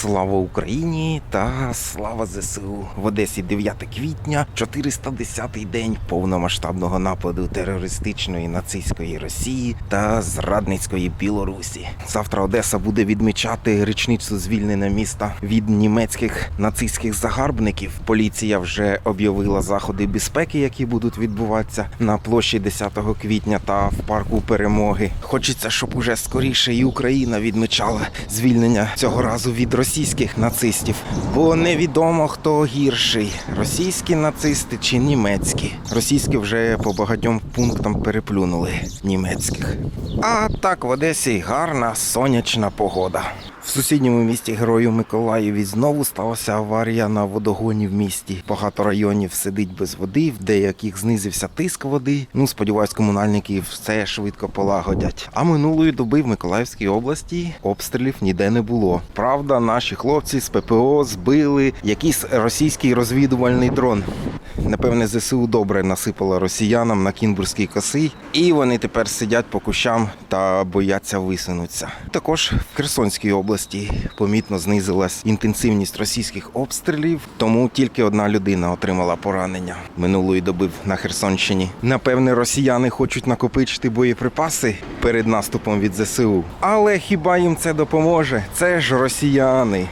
Слава Україні та слава ЗСУ в Одесі 9 квітня, 410-й день повномасштабного нападу терористичної нацистської Росії та зрадницької Білорусі. Завтра Одеса буде відмічати річницю звільнення міста від німецьких нацистських загарбників. Поліція вже об'явила заходи безпеки, які будуть відбуватися на площі 10 квітня та в парку Перемоги. Хочеться, щоб уже скоріше і Україна відмічала звільнення цього разу від російських нацистів, бо невідомо хто гірший: російські нацисти чи німецькі. Російські вже по багатьом пунктам переплюнули німецьких. А так в Одесі гарна сонячна погода. В сусідньому місті Герою Миколаєві знову сталася аварія на водогоні в місті. Багато районів сидить без води, в деяких знизився тиск води. Ну, сподіваюсь, комунальники все швидко полагодять. А минулої доби в Миколаївській області обстрілів ніде не було. Правда, наші хлопці з ППО збили якийсь російський розвідувальний дрон. Напевне, ЗСУ добре насипало росіянам на Кінбурзькій коси, і вони тепер сидять по кущам та бояться висунутися. Також в Херсонській області помітно знизилась інтенсивність російських обстрілів, тому тільки одна людина отримала поранення минулої доби на Херсонщині. Напевне, росіяни хочуть накопичити боєприпаси перед наступом від ЗСУ. Але хіба їм це допоможе? Це ж росіяни.